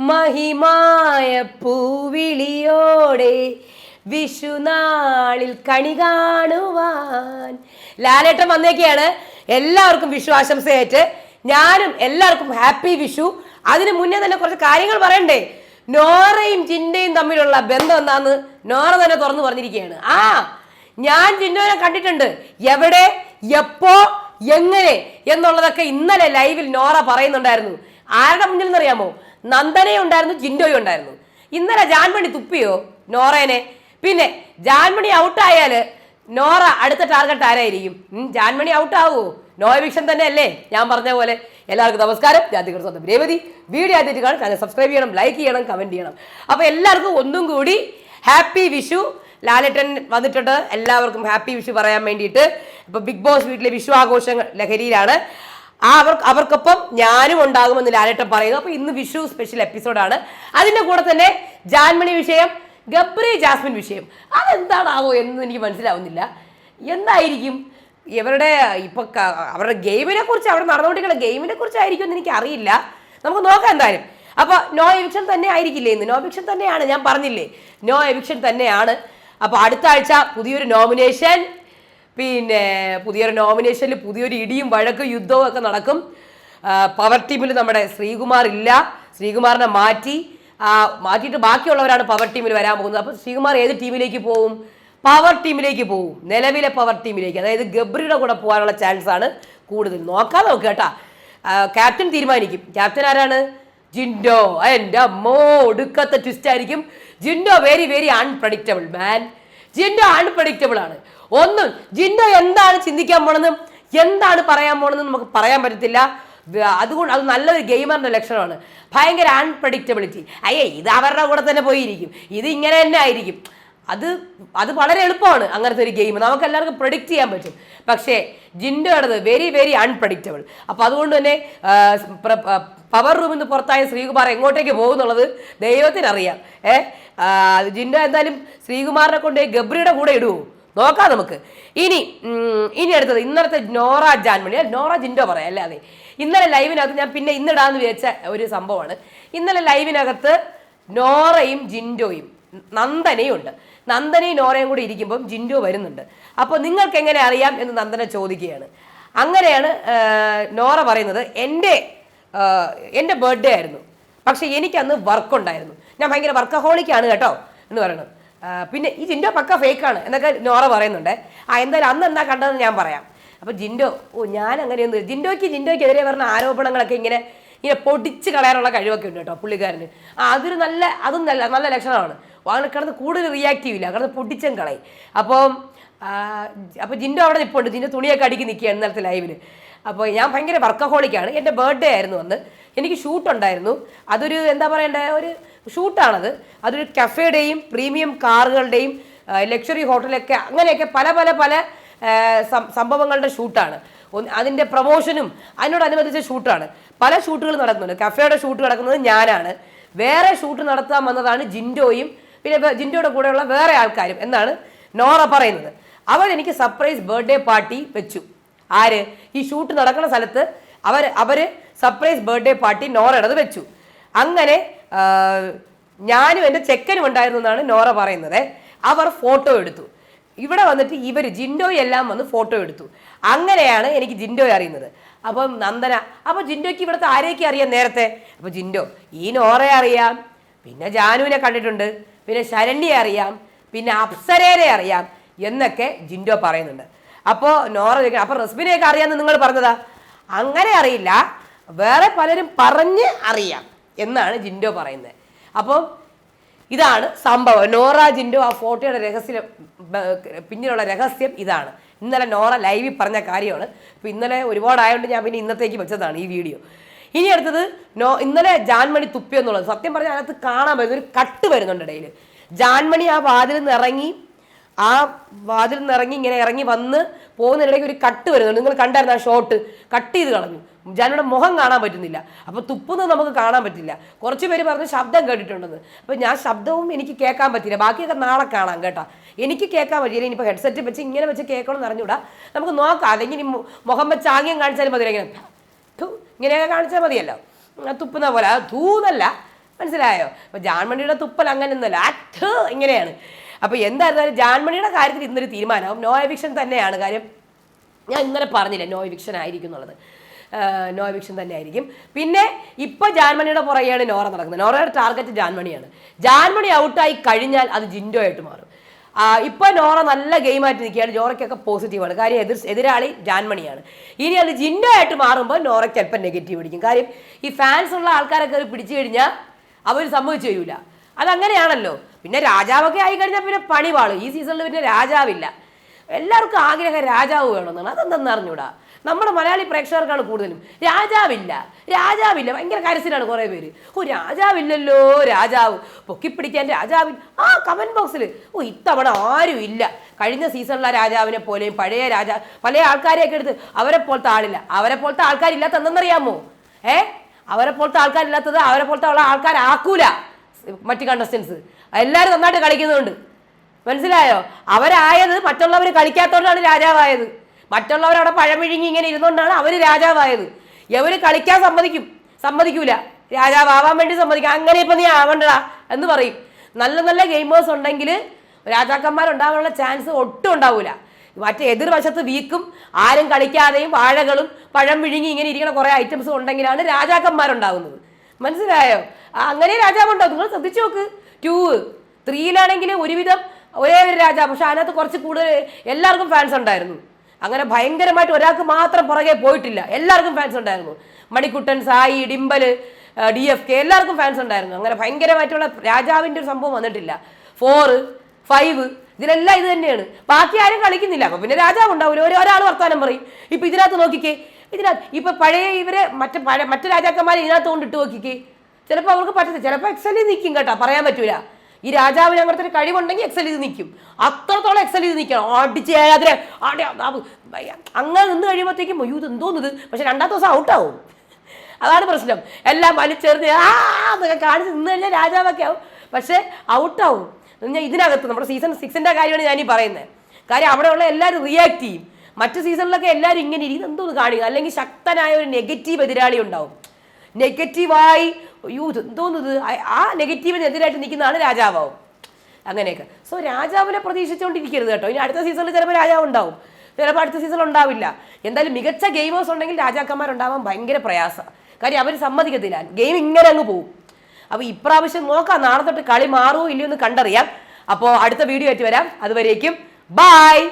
മഹിമായ പൂവിളിയോടെ വിഷുനാളിൽ കണി കാണുവാൻ. ലാലേട്ടൻ വന്നേക്കാണ് എല്ലാവർക്കും വിഷു ആശംസയായിട്ട് ഞാനും എല്ലാവർക്കും ഹാപ്പി വിഷു. അതിന് മുന്നേ തന്നെ കുറച്ച് കാര്യങ്ങൾ പറയണ്ടേ? നോറയും ജിൻഡയും തമ്മിലുള്ള ബന്ധം എന്താന്ന് നോറ തന്നെ തുറന്നു പറഞ്ഞിരിക്കുകയാണ് ആ ഞാൻ ജിന്നോനെ കണ്ടിട്ടുണ്ട്. എവിടെ എപ്പോ എങ്ങനെ എന്നുള്ളതൊക്കെ ഇന്നലെ ലൈവിൽ നോറ പറയുന്നുണ്ടായിരുന്നു. ആരുടെ മുന്നിൽ നിന്നറിയാമോ നന്ദനയും ഉണ്ടായിരുന്നു ജിൻഡോയും ഉണ്ടായിരുന്നു. ഇന്നലെ ജാൻമണി തുപ്പിയോ നോറേനെ? പിന്നെ ജാൻമണി ഔട്ടായാൽ നോറ അടുത്ത ടാർഗറ്റ് ആരായിരിക്കും? ജാൻമണി ഔട്ടാവോ? നോ എവിക്ഷൻ തന്നെ അല്ലേ ഞാൻ പറഞ്ഞ പോലെ. എല്ലാവർക്കും നമസ്കാരം. ജാതികർ സ്വന്തം രേവതി. വീഡിയോ ആദ്യമായിട്ട് കാണും. ചാനൽ സബ്സ്ക്രൈബ് ചെയ്യണം ലൈക്ക് ചെയ്യണം കമന്റ് ചെയ്യണം. അപ്പോൾ എല്ലാവർക്കും ഒന്നും കൂടി ഹാപ്പി വിഷു ലാലേട്ടൻ വന്നിട്ടുണ്ട്. എല്ലാവർക്കും ഹാപ്പി വിഷു പറയാൻ വേണ്ടിയിട്ട്. ഇപ്പോൾ ബിഗ് ബോസ് വീട്ടിലെ വിഷു ആഘോഷങ്ങൾ ലഹരിയിലാണ്. ആ അവർ അവർക്കൊപ്പം ഞാനും ഉണ്ടാകുമെന്ന് ലാലേട്ടൻ പറയുന്നു. അപ്പോൾ ഇന്ന് വിഷു സ്പെഷ്യൽ എപ്പിസോഡാണ് അതിന്റെ കൂടെ തന്നെ ജാൻമണി വിഷയം ഗബ്രി ജാസ്മിൻ വിഷയം. അതെന്താണാവോ എന്ന് എനിക്ക് മനസ്സിലാവുന്നില്ല. എന്തായിരിക്കും? ഇവരുടെ ഇപ്പൊ അവരുടെ ഗെയിമിനെ കുറിച്ച് അവിടെ നടന്നുകൊണ്ടിരിക്കുന്ന ഗെയിമിനെ കുറിച്ചായിരിക്കും എന്ന് എനിക്ക് അറിയില്ല. നമുക്ക് നോക്കാം എന്തായാലും. അപ്പൊ നോ എവിക്ഷൻ തന്നെ ആയിരിക്കില്ലേ ഇന്ന്? നോ എവിക്ഷൻ തന്നെയാണ് ഞാൻ പറഞ്ഞില്ലേ? നോ എവിക്ഷൻ തന്നെയാണ്. അപ്പൊ അടുത്ത ആഴ്ച പുതിയൊരു നോമിനേഷൻ പിന്നെ പുതിയൊരു നോമിനേഷനിൽ പുതിയൊരു ഇടിയും വഴക്കും യുദ്ധവും ഒക്കെ നടക്കും. പവർ ടീമിൽ നമ്മുടെ ശ്രീകുമാർ ഇല്ല. ശ്രീകുമാറിനെ മാറ്റി. മാറ്റിയിട്ട് ബാക്കിയുള്ളവരാണ് പവർ ടീമിൽ വരാൻ പോകുന്നത്. അപ്പോൾ ശ്രീകുമാർ ഏത് ടീമിലേക്ക് പോവും? പവർ ടീമിലേക്ക് പോവും. നിലവിലെ പവർ ടീമിലേക്ക് അതായത് ഗബ്രിയുടെ കൂടെ പോകാനുള്ള ചാൻസ് ആണ് കൂടുതൽ. നോക്കാം നോക്കുക കേട്ടാ. ക്യാപ്റ്റൻ തീരുമാനിക്കും. ക്യാപ്റ്റൻ ആരാണ്? ജിൻഡോ. എന്റെ അമ്മോ ഒടുക്കത്തെ ട്വിസ്റ്റ് ആയിരിക്കും. ജിൻഡോ വെരി വെരി അൺപ്രഡിക്റ്റബിൾ മാൻ ജിൻഡോ അൺപ്രഡിക്റ്റബിൾ ആണ്. ഒന്നും ജിൻഡോ എന്താണ് ചിന്തിക്കാൻ പോണെന്നും എന്താണ് പറയാൻ പോണെന്നും നമുക്ക് പറയാൻ പറ്റത്തില്ല. അതുകൊണ്ട് അത് നല്ലൊരു ഗെയിമറിന്റെ ലക്ഷണമാണ്. ഭയങ്കര അൺപ്രഡിക്റ്റബിലിറ്റി അയ്യേ ഇത് അവരുടെ കൂടെ തന്നെ പോയിരിക്കും. ഇത് ഇങ്ങനെ തന്നെ ആയിരിക്കും. അത് അത് വളരെ എളുപ്പമാണ് അങ്ങനത്തെ ഒരു ഗെയിം. നമുക്ക് എല്ലാവർക്കും പ്രൊഡിക്റ്റ് ചെയ്യാൻ പറ്റും. പക്ഷേ ജിൻഡോടത് വെരി വെരി അൺപ്രഡിക്റ്റബിൾ അപ്പോൾ അതുകൊണ്ട് തന്നെ പവർ റൂമിൽ നിന്ന് പുറത്തായ ശ്രീകുമാർ എങ്ങോട്ടേക്ക് പോകുന്നുള്ളത് ദൈവത്തിനറിയാം. ഏഹ് ജിൻഡോ എന്തായാലും ശ്രീകുമാറിനെ കൊണ്ട് ഗബ്രിയുടെ കൂടെ ഇടുവോ? നോക്കാം നമുക്ക്. ഇനി ഇനി അടുത്തത് ഇന്നലത്തെ നോറ ജാൻമണി. നോറ ജിൻഡോ പറയാം അല്ലാതെ ഇന്നലെ ലൈവിനകത്ത് ഞാൻ പിന്നെ ഇന്നിടാന്ന് വിചാരിച്ച ഒരു സംഭവമാണ്. ഇന്നലെ ലൈവിനകത്ത് നോറയും ജിൻഡോയും നന്ദനയും ഉണ്ട്. നന്ദനയും നോറയും കൂടി ഇരിക്കുമ്പം ജിൻഡോ വരുന്നുണ്ട്. അപ്പോൾ നിങ്ങൾക്ക് എങ്ങനെ അറിയാം എന്ന് നന്ദന ചോദിക്കുകയാണ്. അങ്ങനെയാണ് നോറ പറയുന്നത് എന്റെ എന്റെ ബർത്ത്ഡേ ആയിരുന്നു. പക്ഷെ എനിക്കന്ന് വർക്ക് ഉണ്ടായിരുന്നു. ഞാൻ ഭയങ്കര വർക്കഹോളിക്കാണ് കേട്ടോ എന്ന് പറയണത് ആ, പിന്നെ ഈ ജിൻഡോ പക്ക ഫേക്കാണ് എന്നൊക്കെ നോറ പറയുന്നുണ്ട്. ആ എന്തായാലും അന്ന് എന്താ കണ്ടതെന്ന് ഞാൻ പറയാം. അപ്പോൾ ജിൻഡോ ഓ ഞാൻ അങ്ങനെയൊന്നും ജിൻഡോയ്ക്ക് ജിൻഡോയ്ക്കെതിരെ പറഞ്ഞ ആരോപണങ്ങളൊക്കെ ഇങ്ങനെ ഇങ്ങനെ പൊടിച്ച് കളയാനുള്ള കഴിവൊക്കെ ഉണ്ട് കേട്ടോ പുള്ളിക്കാരന്. ആ അതൊരു നല്ല അതും നല്ല നല്ല ലക്ഷണമാണ്. അങ്ങനെ കിടന്ന് കൂടുതൽ റിയാക്റ്റീവ് ഇല്ല. കിടന്ന് പൊടിച്ചും കളയും. അപ്പം അപ്പോൾ ജിൻഡോ അവിടെ നിൽപ്പുണ്ട് ജിൻഡോ തുണിയൊക്കെ അടുക്കി നിൽക്കുകയാണ് ഇന്നലത്തെ ലൈവിൽ അപ്പോൾ ഞാൻ ഭയങ്കര വർക്കഹോളിക്കാണ് എന്റെ ബർത്ത്ഡേ ആയിരുന്നു അന്ന്. എനിക്ക് ഷൂട്ട് ഉണ്ടായിരുന്നു. അതൊരു എന്താ പറയണ്ടേ? ഒരു ഷൂട്ടാണത് അതൊരു കഫേയുടെയും പ്രീമിയം കാറുകളുടെയും ലക്ഷറി ഹോട്ടലൊക്കെ അങ്ങനെയൊക്കെ പല പല പല സംഭവങ്ങളുടെ ഷൂട്ടാണ് അതിന്റെ പ്രൊമോഷനും അതിനോടനുബന്ധിച്ച ഷൂട്ടാണ് പല ഷൂട്ടുകൾ നടക്കുന്നുണ്ട്. കഫേയുടെ ഷൂട്ട് നടക്കുന്നത് ഞാനാണ്. വേറെ ഷൂട്ട് നടത്താൻ വന്നതാണ് ജിൻഡോയും പിന്നെ ജിൻഡോയുടെ കൂടെയുള്ള വേറെ ആൾക്കാരും എന്നാണ് നോറ പറയുന്നത്. അവരെനിക്ക് സർപ്രൈസ് ബർത്ത്ഡേ പാർട്ടി വെച്ചു. ആര്? ഈ ഷൂട്ട് നടക്കുന്ന സ്ഥലത്ത് അവർ അവർ സർപ്രൈസ് ബർത്ത്ഡേ പാർട്ടി നോറയുടേത് വെച്ചു. അങ്ങനെ ഞാനും എന്റെ ചെക്കനും ഉണ്ടായിരുന്നു എന്നാണ് നോറ പറയുന്നത്. അവർ ഫോട്ടോ എടുത്തു. ഇവിടെ വന്നിട്ട് ഇവർ ജിൻഡോ എല്ലാം വന്ന് ഫോട്ടോ എടുത്തു. അങ്ങനെയാണ് എനിക്ക് ജിൻഡോയെ അറിയുന്നത്. അപ്പം നന്ദന അപ്പോൾ ജിൻഡോയ്ക്ക് ഇവിടുത്തെ ആരെയൊക്കെ അറിയാം നേരത്തെ? അപ്പോൾ ജിൻഡോ ഈ നോറയെ അറിയാം. പിന്നെ ജാനുവിനെ കണ്ടിട്ടുണ്ട്. പിന്നെ ശരണ്യെ അറിയാം. പിന്നെ അപ്സരേനെ അറിയാം. എന്നൊക്കെ ജിൻഡോ പറയുന്നുണ്ട്. അപ്പോൾ നോറ ചോദിക്കണം. അപ്പോൾ റസ്ബിനെയൊക്കെ അറിയാമെന്ന് നിങ്ങൾ പറഞ്ഞതാ? അങ്ങനെ അറിയില്ല. വേറെ പലരും പറഞ്ഞ് അറിയാം എന്നാണ് ജിൻഡോ പറയുന്നത്. അപ്പോൾ ഇതാണ് സംഭവം. നോറ ജിൻഡോ ആ ഫോട്ടോയുടെ രഹസ്യം പിന്നിലുള്ള രഹസ്യം ഇതാണ്. ഇന്നലെ നോറ ലൈവിൽ പറഞ്ഞ കാര്യമാണ്. അപ്പോൾ ഇന്നലെ ഒരുപാടായതുകൊണ്ട് ഞാൻ പിന്നെ ഇന്നത്തേക്ക് വെച്ചതാണ് ഈ വീഡിയോ. ഇനി അടുത്തത് നോ ഇന്നലെ ജാൻമണി തുപ്പി എന്നുള്ളത്. സത്യം പറഞ്ഞാൽ അതിനകത്ത് കാണാൻ പറ്റുന്ന ഒരു കട്ട് വരുന്നുണ്ട് ഇടയിൽ ജാൻമണി ആ വാതിൽ നിന്ന് ഇറങ്ങി ആ വാതിൽ നിന്ന് ഇറങ്ങി ഇങ്ങനെ ഇറങ്ങി വന്ന് പോകുന്നതിനിടയ്ക്ക് ഒരു കട്ട് വരുന്നുണ്ട് നിങ്ങൾ കണ്ടായിരുന്നു ആ ഷോട്ട് കട്ട് ചെയ്ത് കളഞ്ഞു. ജാനയുടെ മുഖം കാണാൻ പറ്റുന്നില്ല. അപ്പോൾ തുപ്പുന്നത് നമുക്ക് കാണാൻ പറ്റില്ല. കുറച്ച് പേര് പറഞ്ഞ് ശബ്ദം കേട്ടിട്ടുണ്ടെന്ന്. അപ്പോൾ ഞാൻ ശബ്ദവും എനിക്ക് കേൾക്കാൻ പറ്റില്ല ബാക്കിയൊക്കെ നാളെ കാണാം കേട്ടോ. എനിക്ക് കേൾക്കാൻ പറ്റില്ല ഇനിയിപ്പോൾ ഹെഡ്സെറ്റ് വെച്ച് ഇങ്ങനെ വെച്ച് കേൾക്കണമെന്ന് അറിഞ്ഞൂടാ നമുക്ക് നോക്കാം. അല്ലെങ്കിൽ മുഖം വെച്ച് ആംഗ്യം കാണിച്ചാലും മതി ഇങ്ങനെ. ഇങ്ങനെയൊക്കെ കാണിച്ചാൽ മതിയല്ലോ. തുപ്പുന്ന പോലെ. അത് തൂന്നല്ല മനസ്സിലായോ? അപ്പൊ ജാൻമണിയുടെ തുപ്പൽ അങ്ങനെ ഒന്നുമല്ല അറ്റ് ഇങ്ങനെയാണ്. അപ്പൊ എന്തായിരുന്നാലും ജാൻമണിയുടെ കാര്യത്തിൽ ഇന്നൊരു തീരുമാനമാവും. നോ എവിക്ഷൻ തന്നെയാണ്. കാര്യം ഞാൻ ഇന്നലെ പറഞ്ഞില്ല നോ എവിക്ഷൻ ആയിരിക്കും എന്നുള്ളത്. നോ എവിക്ഷൻ തന്നെ ആയിരിക്കും പിന്നെ ഇപ്പൊ ജാൻമണിയുടെ പുറകെയാണ് നോറ നടക്കുന്നത്. നോറയുടെ ടാർഗറ്റ് ജാൻമണിയാണ്. ജാൻമണി ഔട്ടായി കഴിഞ്ഞാൽ അത് ജിൻഡോ ആയിട്ട് മാറും ഇപ്പൊ നോറ നല്ല ഗെയിം ആയിട്ട് നിൽക്കുകയാണ് നോറയ്ക്കൊക്കെ പോസിറ്റീവാണ് കാര്യം എതിർ എതിരാളി ജാൻമണിയാണ്. ഇനി അത് ജിൻഡോ ആയിട്ട് മാറുമ്പോൾ നോറയ്ക്ക് ചിലപ്പോൾ നെഗറ്റീവ് അടിക്കും കാര്യം ഈ ഫാൻസ് ഉള്ള ആൾക്കാരൊക്കെ പിടിച്ചു കഴിഞ്ഞാൽ അവർ സമ്മതിച്ചു തരൂല അതങ്ങനെയാണല്ലോ. പിന്നെ രാജാവൊക്കെ ആയി കഴിഞ്ഞാൽ പിന്നെ പണി പാളും. ഈ സീസണിൽ പിന്നെ രാജാവില്ല. എല്ലാവർക്കും ആഗ്രഹം രാജാവ് വേണമെന്നാണ്. അതെന്തെന്ന് അറിഞ്ഞൂടാ? നമ്മുടെ മലയാളി പ്രേക്ഷകർക്കാണ് കൂടുതലും. രാജാവില്ല. രാജാവില്ല. ഭയങ്കര കരസിലാണ് കുറേ പേര്. ഓ രാജാവില്ലല്ലോ. രാജാവ്. പൊക്കിപ്പിടിക്കാൻ രാജാവിൽ ആ കമന്റ് ബോക്സിൽ ഓ ഇത്തവണ ആരും ഇല്ല. കഴിഞ്ഞ സീസണിലെ രാജാവിനെ പോലെയും പഴയ രാജാ പല ആൾക്കാരെയൊക്കെ എടുത്ത് അവരെ പോലത്തെ ആളില്ല. അവരെ പോലത്തെ ആൾക്കാരില്ലാത്ത എന്തെന്നറിയാമോ ഏ? അവരെ പോലത്തെ ആൾക്കാരില്ലാത്തത് അവരെ പോലത്തെ ഉള്ള ആൾക്കാരാക്കൂല. മറ്റ് കണ്ടസ്റ്റൻസ് എല്ലാവരും നന്നായിട്ട് കളിക്കുന്നുണ്ട്. മനസ്സിലായോ? അവരായത് മറ്റുള്ളവർ കളിക്കാത്തതുകൊണ്ടാണ് രാജാവായത്. മറ്റുള്ളവർ അവിടെ പഴമിഴുങ്ങി ഇങ്ങനെ ഇരുന്നുകൊണ്ടാണ് അവർ രാജാവായത്. എവർ കളിക്കാൻ സമ്മതിക്കും? സമ്മതിക്കൂല. രാജാവാൻ വേണ്ടി സമ്മതിക്കും. അങ്ങനെ ഇപ്പം നീ ആവണ്ടടാ എന്ന് പറയും. നല്ല നല്ല ഗെയിമേഴ്സ് ഉണ്ടെങ്കിൽ രാജാക്കന്മാരുണ്ടാകാനുള്ള ചാൻസ് ഒട്ടും ഉണ്ടാവില്ല മറ്റേ എതിർവശത്ത് വീക്കും ആരും കളിക്കാതെയും വാഴകളും പഴം വിഴുങ്ങി ഇങ്ങനെ ഇരിക്കുന്ന കുറേ ഐറ്റംസ് ഉണ്ടെങ്കിലാണ് രാജാക്കന്മാരുണ്ടാകുന്നത് മനസ്സിലായോ? അങ്ങനെ രാജാവുണ്ടാവും നിങ്ങൾ ശ്രദ്ധിച്ചു നോക്ക്. ടൂ ത്രീയിലാണെങ്കിൽ ഒരുവിധം ഒരേ ഒരു രാജാ പക്ഷെ അതിനകത്ത് കുറച്ച് കൂടുതൽ എല്ലാവർക്കും ഫാൻസ് ഉണ്ടായിരുന്നു. അങ്ങനെ ഭയങ്കരമായിട്ട് ഒരാൾക്ക് മാത്രം പുറകെ പോയിട്ടില്ല. എല്ലാവർക്കും ഫാൻസ് ഉണ്ടായിരുന്നു. Manikuttan Sai Dimpal D F K എല്ലാവർക്കും ഫാൻസ് ഉണ്ടായിരുന്നു. അങ്ങനെ ഭയങ്കരമായിട്ടുള്ള രാജാവിന്റെ ഒരു സംഭവം വന്നിട്ടില്ല. ഫോറ് ഫൈവ് ഇതിലെല്ലാം ഇത് തന്നെയാണ്. ബാക്കി ആരും കളിക്കുന്നില്ല. അപ്പം പിന്നെ രാജാവ് ഉണ്ടാവില്ല ഓരോ ഒരാൾ വർത്താനം പറയും. ഇപ്പം ഇതിനകത്ത് നോക്കിക്കേ ഇതിനകത്ത് ഇപ്പം പഴയ ഇവരെ മറ്റേ പഴയ മറ്റു രാജാക്കന്മാരെ ഇതിനകത്ത് കൊണ്ടിട്ട് നോക്കിക്കേ ചിലപ്പോൾ അവർക്ക് പറ്റത്തില്ല. ചിലപ്പോൾ എക്സൽ നിൽക്കും കേട്ടോ. പറയാൻ പറ്റൂല. ഈ രാജാവിന് അങ്ങനത്തെ ഒരു കഴിവുണ്ടെങ്കിൽ എക്സൽ ചെയ്ത് നിൽക്കും അത്രത്തോളം എക്സൽ ചെയ്ത് നിൽക്കണം അടിച്ച് അതിനെ അങ്ങനെ നിന്ന് കഴിയുമ്പോഴത്തേക്കും അയ്യോ ഇത് എന്തോന്നത്? പക്ഷെ രണ്ടാമത്തെ ദിവസം ഔട്ടാവും അതാണ് പ്രശ്നം. എല്ലാം വലിച്ചെറിഞ്ഞ് ആ കാണിച്ച് നിന്ന് കഴിഞ്ഞാൽ രാജാവൊക്കെ ആവും. പക്ഷേ ഔട്ടാവും ഞാൻ ഇതിനകത്ത് നമ്മുടെ സീസൺ സിക്സിന്റെ കാര്യമാണ് ഞാനീ പറയുന്നത് കാര്യം അവിടെയുള്ള എല്ലാവരും റിയാക്ട് ചെയ്യും. മറ്റു സീസണിലൊക്കെ എല്ലാവരും ഇങ്ങനെ ഇരിക്കുന്നത് എന്തോന്ന് കാണിക്കും? അല്ലെങ്കിൽ ശക്തനായ ഒരു നെഗറ്റീവ് എതിരാളി ഉണ്ടാവും. നെഗറ്റീവായി. അയ്യോ എന്തോന്നത് ആ- ആ നെഗറ്റീവിനെതിരായിട്ട് നിൽക്കുന്നതാണ് രാജാവാവും അങ്ങനെയൊക്കെ. സോ രാജാവിനെ പ്രതീക്ഷിച്ചുകൊണ്ടിരിക്കരുത് കേട്ടോ. ഇനി അടുത്ത സീസണിൽ ചിലപ്പോൾ രാജാവ് ഉണ്ടാവും. ചിലപ്പോൾ അടുത്ത സീസൺ ഉണ്ടാവില്ല. എന്തായാലും മികച്ച ഗെയിമേഴ്സ് ഉണ്ടെങ്കിൽ രാജാക്കന്മാരുണ്ടാവാൻ ഭയങ്കര പ്രയാസമാണ് കാര്യം അവർ സമ്മതിക്കത്തില്ല. ഗെയിം ഇങ്ങനെ അങ്ങ് പോകും അപ്പോൾ ഇപ്രാവശ്യം നോക്കാം. നാളെ തൊട്ട് കളി മാറുമോ ഇല്ലയോ എന്ന് കണ്ടറിയാം. അപ്പോൾ അടുത്ത വീഡിയോ ആയിട്ട് വരാം. അതുവരേക്കും. ബായ്